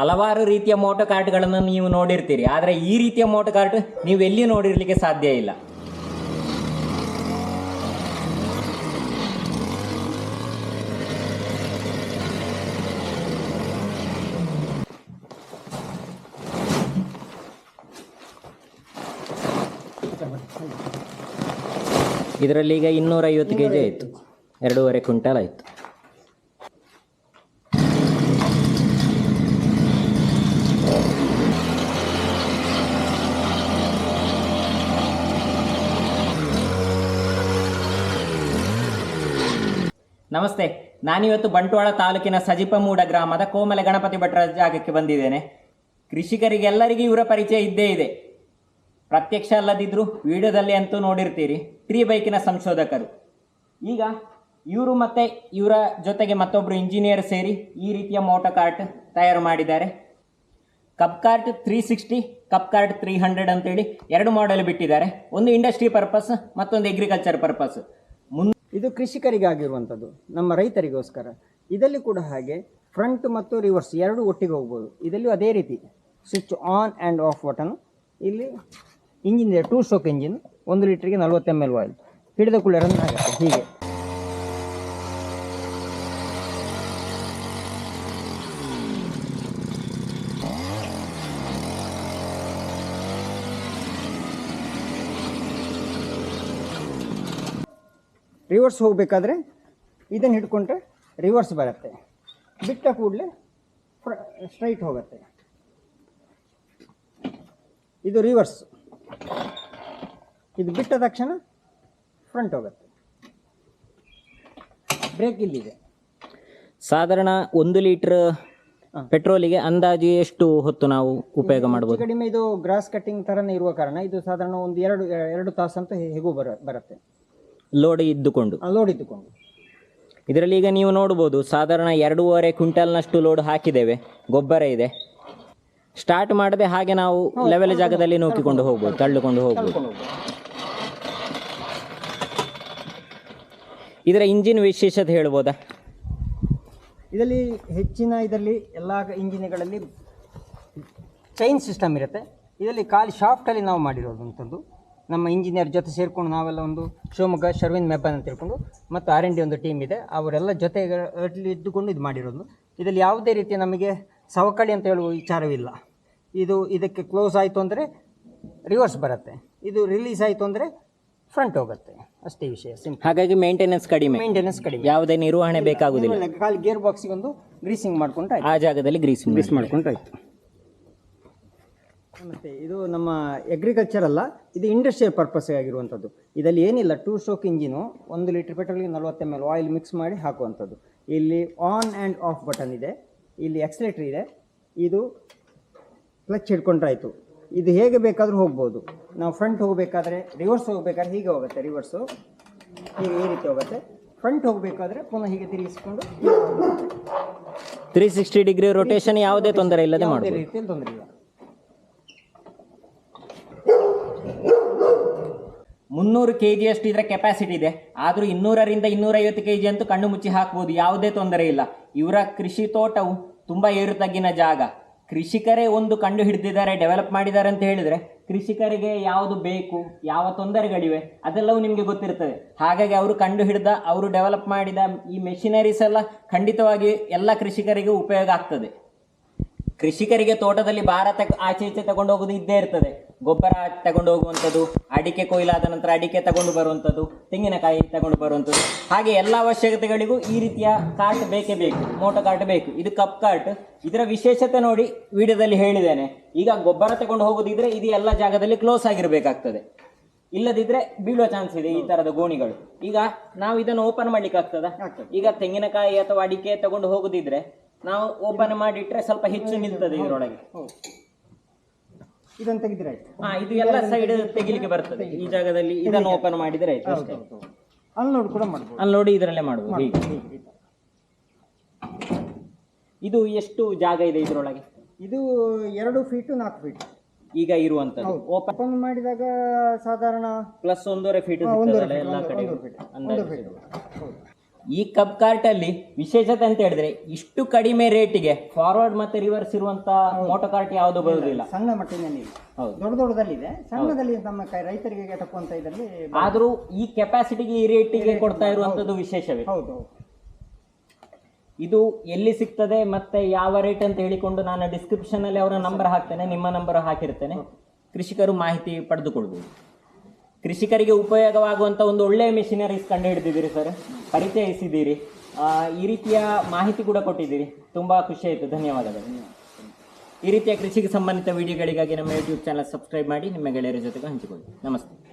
ಹಲವಾರು ರೀತಿಯ ಮೋಟೋ ಕಾರ್ಟ್ಗಳನ್ನು ನೀವು ನೋಡಿರ್ತೀರಿ. ಆದರೆ ಈ ರೀತಿಯ ಮೋಟೋ ಕಾರ್ಟ್ ನೀವು ಎಲ್ಲಿ ನೋಡಿರಲಿಕ್ಕೆ ಸಾಧ್ಯ ಇಲ್ಲ. ಇದರಲ್ಲಿ ಈಗ ಇನ್ನೂರೈವತ್ತು ಕೆ ಜಿ ಆಯಿತು ಎರಡೂವರೆ ಕ್ವಿಂಟಲ್ ಆಯಿತು. ನಮಸ್ತೆ, ನಾನಿವತ್ತು ಬಂಟ್ವಾಳ ತಾಲೂಕಿನ ಸಜಿಪಮೂಡ ಗ್ರಾಮದ ಕೋಮಲೆ ಗಣಪತಿ ಭಟ್ರ ಜಾಗಕ್ಕೆ ಬಂದಿದ್ದೇನೆ. ಕೃಷಿಕರಿಗೆಲ್ಲರಿಗೂ ಇವರ ಪರಿಚಯ ಇದ್ದೇ ಇದೆ. ಪ್ರತ್ಯಕ್ಷ ಅಲ್ಲದಿದ್ದರೂ ವಿಡಿಯೋದಲ್ಲಿ ಅಂತೂ ನೋಡಿರ್ತೀರಿ. ಟ್ರೀ ಬೈಕಿನ ಸಂಶೋಧಕರು. ಈಗ ಇವರು ಮತ್ತು ಇವರ ಜೊತೆಗೆ ಮತ್ತೊಬ್ಬರು ಇಂಜಿನಿಯರ್ ಸೇರಿ ಈ ರೀತಿಯ ಮೋಟೋ ಕಾರ್ಟ್ ತಯಾರು ಮಾಡಿದ್ದಾರೆ. Cup cart three sixty, cup cart three hundred ಅಂತೇಳಿ ಎರಡು ಮಾಡೆಲ್ ಬಿಟ್ಟಿದ್ದಾರೆ. ಒಂದು ಇಂಡಸ್ಟ್ರಿ ಪರ್ಪಸ್, ಮತ್ತೊಂದು ಎಗ್ರಿಕಲ್ಚರ್ ಪರ್ಪಸ್ ಇದು ಕೃಷಿಕರಿಗಾಗಿರುವಂಥದ್ದು, ನಮ್ಮ ರೈತರಿಗೋಸ್ಕರ. ಇದರಲ್ಲಿ ಕೂಡ ಹಾಗೆ ಫ್ರಂಟ್ ಮತ್ತು ರಿವರ್ಸ್ ಎರಡು ಒಟ್ಟಿಗೆ ಹೋಗ್ಬೋದು. ಇದರಲ್ಲೂ ಅದೇ ರೀತಿ switch on and off button ಇಲ್ಲಿ ಇಂಜಿನ್ ಇದೆ ಟೂ ಸ್ಟ್ರೋಕ್ ಇಂಜಿನ್ ಒಂದು ಲೀಟ್ರಿಗೆ ನಲ್ವತ್ತು ಎಂ ಎಲ್ ಆಯಿಲ್ ಹಿಡಿದ ಕೂಡಲೇ ರನ್ ಆಗುತ್ತೆ. ಹೀಗೆ. ರಿವರ್ಸ್ ಹೋಗಬೇಕಾದ್ರೆ ಇದನ್ನು ಹಿಡ್ಕೊಂಡ್ರೆ ರಿವರ್ಸ್ ಬರುತ್ತೆ. ಬಿಟ್ಟ ಕೂಡಲೇ ಸ್ಟ್ರೈಟ್ ಹೋಗುತ್ತೆ. ಇದು ರಿವರ್ಸ್ ಇದು ಬಿಟ್ಟ ತಕ್ಷಣ ಫ್ರಂಟ್ ಹೋಗುತ್ತೆ. ಬ್ರೇಕ್ ಇಲ್ಲಿದೆ. ಸಾಧಾರಣ ಒಂದು ಲೀಟ್ರ್. ಪೆಟ್ರೋಲಿಗೆ ಅಂದಾಜು ಎಷ್ಟು ಹೊತ್ತು ನಾವು ಉಪಯೋಗ ಮಾಡಬಹುದು ಕಡಿಮೆ ಇದು ಗ್ರಾಸ್ ಕಟ್ಟಿಂಗ್ ಥರನೇ ಇರುವ ಕಾರಣ ಇದು ಸಾಧಾರಣ ಒಂದು ಎರಡು ಎರಡು ತಾಸು ಅಂತ ಹೇಗೂ ಬರ ಬರುತ್ತೆ. ಲೋಡ್ ಇದ್ದುಕೊಂಡು. ಲೋಡ್ ಇದ್ದುಕೊಂಡು. ಇದರಲ್ಲಿ ಈಗ ನೀವು ನೋಡ್ಬೋದು ಸಾಧಾರಣ ಎರಡೂವರೆ ಕ್ವಿಂಟಲ್ನಷ್ಟು ಲೋಡ್ ಹಾಕಿದ್ದೇವೆ. ಗೊಬ್ಬರ ಇದೆ. ಸ್ಟಾರ್ಟ್ ಮಾಡದೆ ಹಾಗೆ ನಾವು ಲೆವೆಲ್ ಜಾಗದಲ್ಲಿ ನೂಕಿಕೊಂಡು ಹೋಗ್ಬೋದು ತಳ್ಳಿಕೊಂಡು ಹೋಗ್ಬೋದು ಇದರ ಇಂಜಿನ್ ವಿಶೇಷತೆ ಹೇಳ್ಬೋದಾ? ಇದರಲ್ಲಿ ಹೆಚ್ಚಿನ ಇದರಲ್ಲಿ ಎಲ್ಲ ಇಂಜಿನ್ಗಳಲ್ಲಿ ಚೈನ್ ಸಿಸ್ಟಮ್ ಇರುತ್ತೆ. ಇದರಲ್ಲಿ ಖಾಲಿ ಶಾಫ್ಟಲ್ಲಿ ನಾವು ಮಾಡಿರೋದಂಥದ್ದು. ನಮ್ಮ ಇಂಜಿನಿಯರ್ ಜೊತೆ ಸೇರಿಕೊಂಡು ನಾವೆಲ್ಲ ಒಂದು ಶಿವಮೊಗ್ಗ ಶರ್ವಿನ್ ಮೆಬ್ಬನ್ ಅಂತ ಹೇಳ್ಕೊಂಡು ಮತ್ತು ಆರ್ ಎನ್ ಡಿ ಒಂದು ಟೀಮ್ ಇದೆ. ಅವರೆಲ್ಲ ಜೊತೆಗೆ ಅಲ್ಲಿ ಇದ್ದುಕೊಂಡು ಇದು ಮಾಡಿರೋದು. ಇದರಲ್ಲಿ ಯಾವುದೇ ರೀತಿಯ ನಮಗೆ ಸವಕಳಿ ಅಂತ ಹೇಳುವ ವಿಚಾರವಿಲ್ಲ. ಇದು ಇದಕ್ಕೆ ಕ್ಲೋಸ್ ಆಯಿತು ಅಂದರೆ ರಿವರ್ಸ್ ಬರುತ್ತೆ. ಇದು ರಿಲೀಸ್ ಆಯಿತು ಅಂದರೆ ಫ್ರಂಟ್ ಹೋಗುತ್ತೆ. ಅಷ್ಟೇ ವಿಷಯ ಸಿಂಪಲ್ ಹಾಗಾಗಿ ಮೇಂಟೆನೆನ್ಸ್ ಕಡಿಮೆ. ಮೇಂಟೆನೆನ್ಸ್ ಕಡಿಮೆ. ಯಾವುದೇ ನಿರ್ವಹಣೆ ಬೇಕಾಗುವುದಿಲ್ಲ ಖಾಲಿ ಗೇರ್ ಬಾಕ್ಸಿಗೆ ಒಂದು ಗ್ರೀಸಿಂಗ್ ಮಾಡ್ಕೊಂಡ್ರೆ ಆಯ್ತು. ಆ ಜಾಗದಲ್ಲಿ ಗ್ರೀಸಿಂಗ್ ಗ್ರೀಸ್ ಮಾಡ್ಕೊಂಡು ಆಯ್ತು. ಮತ್ತೆ ಇದು ನಮ್ಮ ಅಗ್ರಿಕಲ್ಚರ್ ಅಲ್ಲ ಇದು ಇಂಡಸ್ಟ್ರಿಯಲ್ ಪರ್ಪಸ್ ಆಗಿರುವಂಥದ್ದು. ಇದರಲ್ಲಿ ಏನಿಲ್ಲ ಟೂ ಸ್ಟ್ರೋಕ್ ಇಂಜಿನು ಒಂದು ಲೀಟರ್ ಪೆಟ್ರೋಲ್ಗೆ ನಲ್ವತ್ತು ಎಂ ಎಲ್ ಆಯಿಲ್ ಮಿಕ್ಸ್ ಮಾಡಿ ಹಾಕುವಂಥದ್ದು. ಇಲ್ಲಿ ಆನ್ ಆ್ಯಂಡ್ ಆಫ್ ಬಟನ್ ಇದೆ ಇಲ್ಲಿ ಎಕ್ಸಲೇಟರ್ ಇದೆ ಇದು ಕ್ಲಚ್ ಹಿಡ್ಕೊಂಡ್ರಾಯಿತು. ಇದು ಹೇಗೆ ಬೇಕಾದರೂ ಹೋಗ್ಬೋದು. ನಾವು ಫ್ರಂಟ್ ಹೋಗಬೇಕಾದ್ರೆ ರಿವರ್ಸ್ ಹೋಗಬೇಕಾದ್ರೆ ಹೀಗೆ ಹೋಗುತ್ತೆ ರಿವರ್ಸು ಹೀಗೆ ಈ ರೀತಿ ಹೋಗುತ್ತೆ. ಫ್ರಂಟ್ ಹೋಗಬೇಕಾದ್ರೆ ಪುನಃ ಹೀಗೆ ತಿರುಗಿಸ್ಕೊಂಡು ತ್ರೀ ಸಿಕ್ಸ್ಟಿ ಡಿಗ್ರಿ ರೊಟೇಷನ್ ಯಾವುದೇ ತೊಂದರೆ ಇಲ್ಲದೆ ರೀತಿಯಲ್ಲಿ ತೊಂದರೆ ಇಲ್ಲ. ಮುನ್ನೂರು ಕೆ ಜಿಯಷ್ಟು ಇದರ ಕೆಪಾಸಿಟಿ ಇದೆ. ಆದರೂ ಇನ್ನೂರರಿಂದ ಇನ್ನೂರೈವತ್ತು ಕೆ ಜಿ ಅಂತೂ ಕಣ್ಣು ಮುಚ್ಚಿ ಹಾಕ್ಬೋದು. ಯಾವುದೇ ತೊಂದರೆ ಇಲ್ಲ. ಇವರ ಕೃಷಿ ತೋಟವು ತುಂಬ ಏರುತಗ್ಗಿನ ಜಾಗ. ಕೃಷಿಕರೇ ಒಂದು ಕಂಡು ಹಿಡಿದಿದ್ದಾರೆ ಡೆವಲಪ್ ಮಾಡಿದ್ದಾರೆ ಅಂತ ಹೇಳಿದರೆ ಕೃಷಿಕರಿಗೆ ಯಾವುದು ಬೇಕು, ಯಾವ ತೊಂದರೆಗಳಿವೆ ಅದೆಲ್ಲವೂ ನಿಮಗೆ ಗೊತ್ತಿರ್ತದೆ. ಹಾಗಾಗಿ ಅವರು ಕಂಡು ಹಿಡಿದ, ಅವರು ಡೆವಲಪ್ ಮಾಡಿದ ಈ ಮೆಷಿನರೀಸ್ ಎಲ್ಲ ಖಂಡಿತವಾಗಿ ಎಲ್ಲ ಕೃಷಿಕರಿಗೆ ಉಪಯೋಗ ಆಗ್ತದೆ. ಕೃಷಿಕರಿಗೆ ತೋಟದಲ್ಲಿ ಭಾರತ ಆಚೆ ಈಚೆ ತಗೊಂಡು ಹೋಗೋದು ಇದ್ದೇ ಇರ್ತದೆ. ಗೊಬ್ಬರ ತಗೊಂಡು ಹೋಗುವಂಥದ್ದು ಅಡಿಕೆ ಕೊಯ್ಲಾದ ನಂತರ ಅಡಿಕೆ ತಗೊಂಡು ಬರುವಂಥದ್ದು ತೆಂಗಿನಕಾಯಿ ತಗೊಂಡು ಬರುವಂಥದ್ದು. ಹಾಗೆ ಎಲ್ಲ ಅವಶ್ಯಕತೆಗಳಿಗೂ ಈ ರೀತಿಯ ಕಾರ್ಟ್ ಬೇಕೇ ಬೇಕು ಮೋಟೋ ಕಾರ್ಟ್ ಬೇಕು. ಇದು ಕಪ್ ಕಾರ್ಟ್ ಇದರ ವಿಶೇಷತೆ ನೋಡಿ ವಿಡಿಯೋದಲ್ಲಿ ಹೇಳಿದ್ದೇನೆ. ಈಗ ಗೊಬ್ಬರ ತಗೊಂಡು ಹೋಗೋದಿದ್ರೆ ಇದು ಎಲ್ಲ ಜಾಗದಲ್ಲಿ ಕ್ಲೋಸ್ ಆಗಿರಬೇಕಾಗ್ತದೆ. ಇಲ್ಲದಿದ್ರೆ ಬೀಳುವ ಚಾನ್ಸ್ ಇದೆ ಈ ತರದ ಗೋಣಿಗಳು. ಈಗ ನಾವು ಇದನ್ನು ಓಪನ್ ಮಾಡ್ಲಿಕ್ಕೆ ಆಗ್ತದ? ಈಗ ತೆಂಗಿನಕಾಯಿ ಅಥವಾ ಅಡಿಕೆ ತಗೊಂಡು ಹೋಗುದಿದ್ರೆ ನಾವು ಓಪನ್ ಮಾಡಿಟ್ರೆ ಸ್ವಲ್ಪ ಹೆಚ್ಚು ನಿಲ್ತದೆ ಇದರೊಳಗೆ. ಇದನ್ನು ತೆಗೆದ್ರೆ ಆಯ್ತು. ಹಾ ಇದು ಎಲ್ಲ ಸೈಡ್ ತೆಗಿಲಿಕ್ಕೆ ಬರ್ತದೆ. ಈ ಜಾಗದಲ್ಲಿ ಇದನ್ನು ಓಪನ್ ಮಾಡಿದ್ರೆ ಆಯ್ತು ಅಷ್ಟೇ. ಅಲ್ಲಿ ನೋಡಿ ಕೂಡ ಮಾಡ್ಬೋದು. ಅಲ್ಲಿ ನೋಡಿ ಇದರಲ್ಲೇ ಮಾಡ್ಬೋದು. ಹೀಗೆ. ಇದು ಎಷ್ಟು ಜಾಗ ಇದೆ ಇದರೊಳಗೆ? ಇದು ಎರಡು ಫೀಟು ನಾಲ್ಕು ಫೀಟ್ ಈಗ ಇರುವಂತದ್ದು ಓಪನ್ ಓಪನ್ ಮಾಡಿದಾಗ ಸಾಧಾರಣ ಪ್ಲಸ್ ಒಂದೂವರೆ ಫೀಟ್ ಒಂದೂವರೆ ಎಲ್ಲ ಕಡೆ feet, ಅಂದಾಜು ಹೌದು. ಈ ಕಪ್ ಕಾರ್ಟ್ ಅಲ್ಲಿ ವಿಶೇಷತೆ ಅಂತ ಹೇಳಿದ್ರೆ ಇಷ್ಟು ಕಡಿಮೆ ರೇಟಿಗೆ ಫಾರ್ವರ್ಡ್ ಮತ್ತೆ ರಿವರ್ಸ್ ಇರುವಂತ ಮೋಟೋ ಕಾರ್ಟ್ ಯಾವುದು ಬರುವುದಿಲ್ಲ. ಸಣ್ಣ ಮಟ್ಟಿನಲ್ಲಿ ಹೌದು. ದೊಡ್ಡ ದೊಡ್ಡದಲ್ಲಿದೆ. ಸಣ್ಣದಲ್ಲಿ ನಮ್ಮ ಕೈ ರೈತರಿಗೆ ಎಟಕುವಂತ ಇದರಲ್ಲಿ ಆದ್ರೂ ಈ ಕೆಪಾಸಿಟಿಗೆ ಈ ರೇಟಿಗೆ ಕೊಡ್ತಾ ಇರುವಂತದ್ದು ವಿಶೇಷವೇ? ಹೌದು ಹೌದು. ಇದು ಎಲ್ಲಿ ಸಿಗ್ತದೆ ಮತ್ತೆ ಯಾವ ರೇಟ್ ಅಂತ ಹೇಳಿಕೊಂಡು ನಾನು ಡಿಸ್ಕ್ರಿಪ್ಷನ್ ಅಲ್ಲಿ ಅವರ ನಂಬರ್ ಹಾಕ್ತೇನೆ ನಿಮ್ಮ ನಂಬರ್ ಹಾಕಿರ್ತೇನೆ. ಕೃಷಿಕರು ಮಾಹಿತಿ ಪಡೆದುಕೊಳ್ಬೋದು. ಕೃಷಿಕರಿಗೆ ಉಪಯೋಗವಾಗುವಂಥ ಒಂದು ಒಳ್ಳೆಯ ಮಿಷಿನರೀಸ್ ಕಂಡು ಹಿಡಿದಿದ್ದೀರಿ ಸರ್ ಪರಿಚಯಿಸಿದ್ದೀರಿ ಈ ರೀತಿಯ ಮಾಹಿತಿ ಕೂಡ ಕೊಟ್ಟಿದ್ದೀರಿ. ತುಂಬಾ ಖುಷಿ ಆಯಿತು. ಧನ್ಯವಾದಗಳು. ಈ ರೀತಿಯ ಕೃಷಿಗೆ ಸಂಬಂಧಿತ ವಿಡಿಯೋಗಳಿಗಾಗಿ ನಮ್ಮ ಯೂಟ್ಯೂಬ್ ಚಾನಲ್ ಸಬ್ಸ್ಕ್ರೈಬ್ ಮಾಡಿ, ನಿಮ್ಮ ಗೆಳೆಯರ ಜೊತೆಗೆ ಹಂಚಿಕೊಳ್ಳಿ. ನಮಸ್ತೆ.